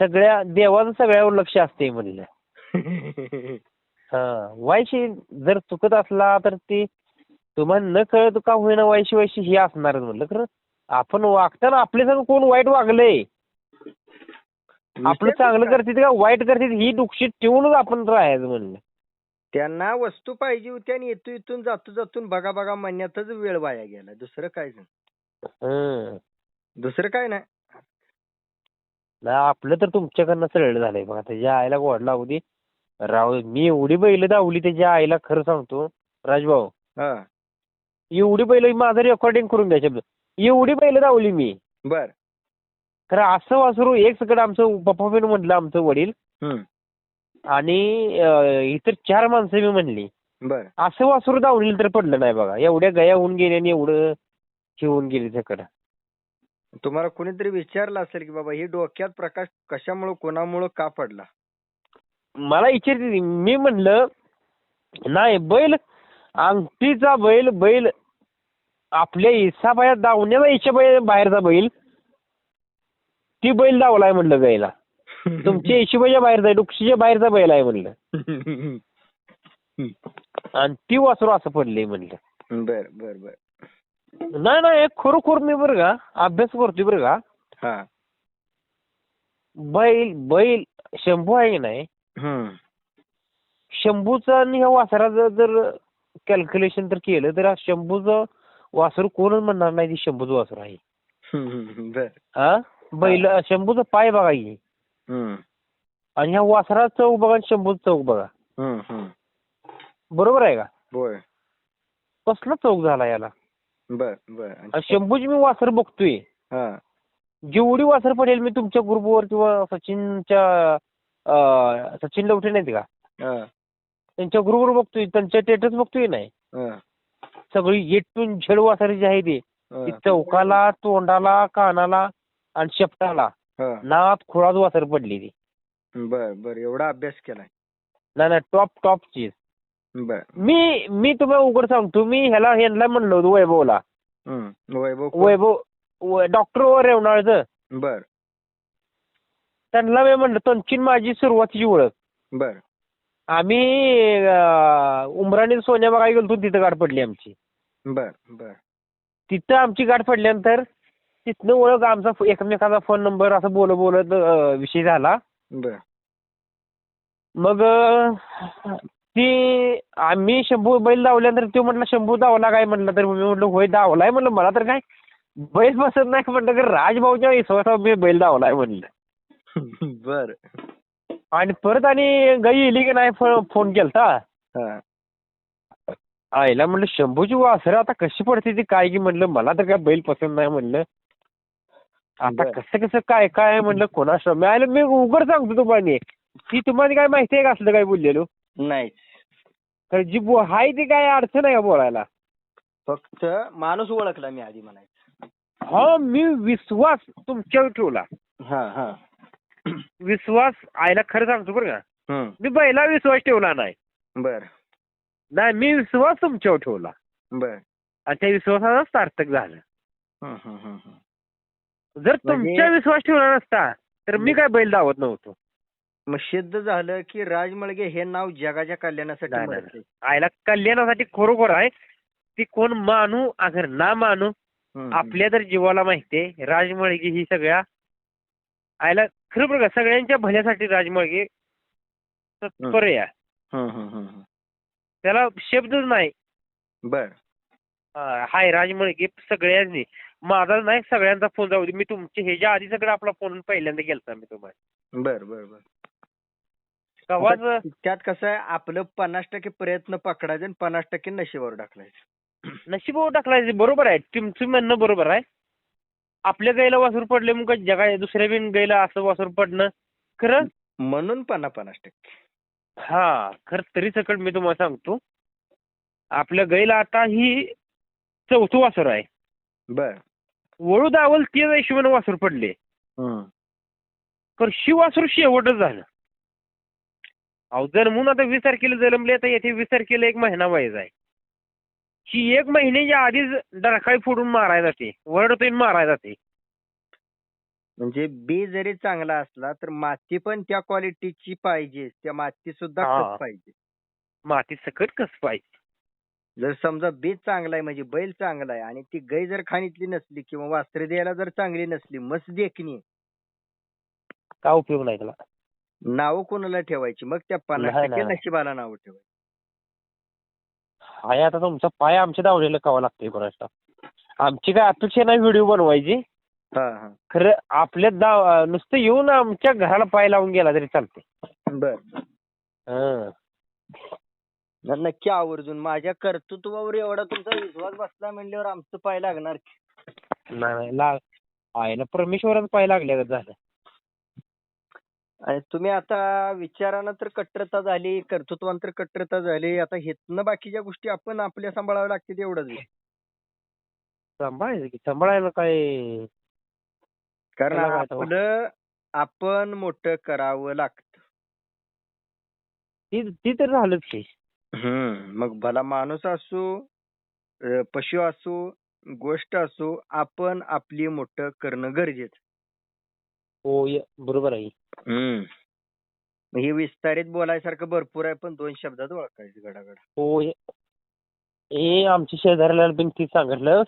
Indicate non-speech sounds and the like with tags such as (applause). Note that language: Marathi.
सगळ्या देवाचं सगळ्यावर लक्ष असते म्हणलं. (laughs) हा वायशी जर चुकत असला तर ती तुम्हाला न कळत का होईना वायशी वायशी ही असणारच म्हणलं खरं? आपण वागताना आपल्या संग कोण वाईट वागलंय? आपलं चांगलं करतील का वाईट करतील ही दुक्षित ठेवूनच आपण राहायचं म्हणलं. त्यांना वस्तू पाहिजे होती आणि येतो इथून जातो जातून बघा बघा म्हणण्यातच वेळ वाया गेला. दुसरं काय. दुसरं काय नाही. नाही आपलं तर तुमच्याकडनं सरळ झालंय. बघा त्याच्या आईला गोड लागू दे. दे. मी एवढी बैल दावली त्याच्या आईला खरं सांगतो राजभाऊ. हा. एवढी बैल माझं रेकॉर्डिंग करून घ्या शब्द. एवढी बैल दावली मी. बर. खरं असं वासरू एक सकड आमचं पप्पा पण म्हटलं आमचं वडील. हम्म. आणि अं, इतर चार माणसं मी म्हणली. बर. असं वासरू दावली तर पडलं नाही बघा. एवढ्या गया होऊन गेल्या आणि एवढं हे होऊन गेली सकड तुम्हाला कोणीतरी विचारलं असेल की बाबा ही डोक्यात प्रकाश कशामुळं कोणामुळं का पडला? मला विचारते मी म्हणलं नाही बैल अंगठीचा बैल बैल आपल्या हिसाबाया दावण्याचा हिशोब आहे बाहेरचा बैल ती बैल दावलाय म्हणलं गायला. तुमच्या (laughs) हिशोबाच्या बाहेरचा आहे डुक्षीच्या बाहेरचा बैल आहे म्हणलं. (laughs) आणि ती वासरू असं पडले म्हणलं. बर बर बर. नाही नाही खरोखर मी बरं का अभ्यास करतोय बरं का. हा. बैल बैल शंभू आहे की नाही? हम्म. शंभूचं आणि ह्या वासराचं जर कॅल्क्युलेशन तर केलं तर हा शंभूचं वासरू कोणच म्हणणार नाही ती शंभूचं वासरू आहे. हम्म, बर. हा? बैल शंभूचं पाय बघा की. हम्म. आणि ह्या वासराचं चौक बघा आणि शंभूचं चौक बघा. हम्म हम्म. बरोबर आहे का? होय. कसला चौक झाला याला? बर बर. शंभूची मी वासर बघतोय. हा. जेवढी वासर पडेल मी तुमच्या ग्रुपवर किंवा सचिनच्या सचिन लवटे नाहीत का? त्यांच्या ग्रुपवर बघतोय त्यांच्या स्टेटस बघतोय नाही? सगळी येटून झेड वासर जी आहे ती चौकाला तोंडाला कानाला आणि शेपटाला हा. नात खुळाच वासर पडली ती. बर बर. एवढा अभ्यास केलाय. नाही नाही. टॉप टॉप चीज. मी मी तुम्हाला उघड सांगतो मी ह्याला ह्यांना म्हणलो होतो वैभवला. वैभव? वैभव डॉक्टर रेवणाळचं बर. त्यांना मी म्हणलं आणि माझी सुरुवातीची ओळख. बर. आम्ही उमराणी सोन्या बघायला गेलो तिथं गाठ पडली आमची. बर बर. तिथं आमची गाठ पडल्यानंतर तिथनं ओळख आमचा एकमेकाचा फोन नंबर असं बोलत बोलत विषय झाला. बर. मग ती आम्ही शंभू बैल धावल्यानंतर तो म्हटलं शंभू धावला काय? म्हटलं तर मी म्हटलं होय धावलाय. म्हणलं मला तर काय बैल बसत नाही. म्हटलं तर राजभाऊच्या विश्वासावर मी बैल धावलाय. म्हणलं. (laughs) बर. आणि परत आणि गाई येली की नाही फोन केलता. आईला म्हणलं शंभूची वासरं आता कशी पडते ती काय? की म्हणलं मला तर काय बैल पसंत नाही. म्हणलं. आता. कसं कसं काय काय? म्हणलं कोणास मी आयला मी उघड सांगतो तुम्हाला ती तुम्हाला काय माहिती आहे का असलं काय बोललेलो? नाही तर जी बो हाय ती काय अडचण आहे का बोलायला? फक्त माणूस ओळखला मी आधी म्हणायचं. हा मी विश्वास तुमच्यावर ठेवला. हा हा. विश्वास आईला खरं सांगतो बरं का. हम्म. मी बैला विश्वास ठेवला नाही. बर. नाही मी विश्वास तुमच्यावर ठेवला. बर. आणि त्या विश्वासाचा सार्थक झालं. हम्म, हम्म, हम्म, हम्म. जर म्हणजे- तुमच्या विश्वास ठेवला नसता तर मी काय बैल धावत नव्हतो. मग सिद्ध झालं की राजमळगे हे नाव जगाच्या कल्याणासाठी नाही. आईला कल्याणासाठी खरोखर आहे. ती कोण मानू अगर ना मानू हम्म, आपल्या तर जीवाला माहितीये राजमळगी ही सगळ्या आईला खरं बरं का सगळ्यांच्या भल्यासाठी राजमळगी तत्पर आहे. हम्म, हम्म, हम्म, हम्म. त्याला शब्दच नाही. बर. अं, हाय राजमळगी सगळ्यांनी. माझा नाही सगळ्यांचा फोन जाऊ दे. मी तुमचे ह्याच्या आधी सगळं आपला फोन पहिल्यांदा केलता मी तुम्हाला. बर बर बर. कवाच? त्यात कसं आहे आपलं पन्नास टक्के प्रयत्न पकडायचे आणि पन्नास टक्के नशिबावर टाकलायचं. (clears throat) नशिबावर टाकलाय बरोबर आहे. तुमचं म्हणणं बरोबर आहे. आपल्या गाईला वासरू पडले मग जगा दुसऱ्या बिन गाईला असं वासरू पडणं खरं? म्हणून पन्नास पन्नास टक्के. हा खरं तरी सकट मी तुम्हाला सांगतो. आपल्या गाईला आता ही चौथं वासर आहे. बर. वळू दावल ते हिशोबाने वासरू पडले. तर वासरू शेवटच झालं. अहो जन्मून आता वीस तारखेला जन्मले आता येथे वीस तारखेला एक महिना वयच आहे. ही एक महिन्याच्या आधीच डरकाळी फोडून मारायला जाते वरडतोय मारायला जाते. म्हणजे बी जरी चांगला असला तर माती पण त्या क्वालिटीची पाहिजे त्या माती सुद्धा हा. खत पाहिजे. माती सकट कस पाहिजे. जर समजा बीज चांगला आहे म्हणजे बैल चांगला आहे आणि ती गाय जर खाणीतली नसली किंवा वासरे द्यायला जर चांगली नसली मस्त देखणी काय उपयोग नाही त्याला. नावं कोणाला ठेवायची? मग त्या पन्नास नाही, टक्के नाही. नशिबाला नावं ठेवायची. हाय आता तुमचा पाय आमच्या दावणीला कवा लागतोय कोणाचा? आमची काय अपेक्षा नाही व्हिडिओ बनवायची. हा हा. खरं आपल्या दाव नुसतं येऊन आमच्या घराला पाय लावून गेला तरी चालते बर. हं. नक्की आवर्जून. माझ्या कर्तृत्वावर एवढा तुमचा विश्वास बसला म्हणल्यावर आमचं पाय लागणार की. नाही नाही आहे ना परमेश्वराचा पाय लागल्या झालं. आणि तुम्ही आता विचारानं तर कट्टरता झाली कर्तृत्वानं तर कट्टरता झाली. आता हेतनं बाकीच्या गोष्टी आपण आपल्या सांभाळाव्या लागतील एवढंच आहे. सांभाळायचं की सांभाळायला काय? कारण त्याला काय तेव्हा? आपलं आपण मोठं करावं लागतं. ती ती तर झालंच की. मग भला माणूस असो अ, पशु असो गोष्ट असो आपण आपली मोठं करणं गरजेचं हो य- बरोबर आहे. मग हे विस्तारित बोलायसारखं भरपूर आहे पण दोन शब्दात ओळखायचं गडागड. हो हे हे आमच्या शेजाऱ्याला पण तीच सांगितलं.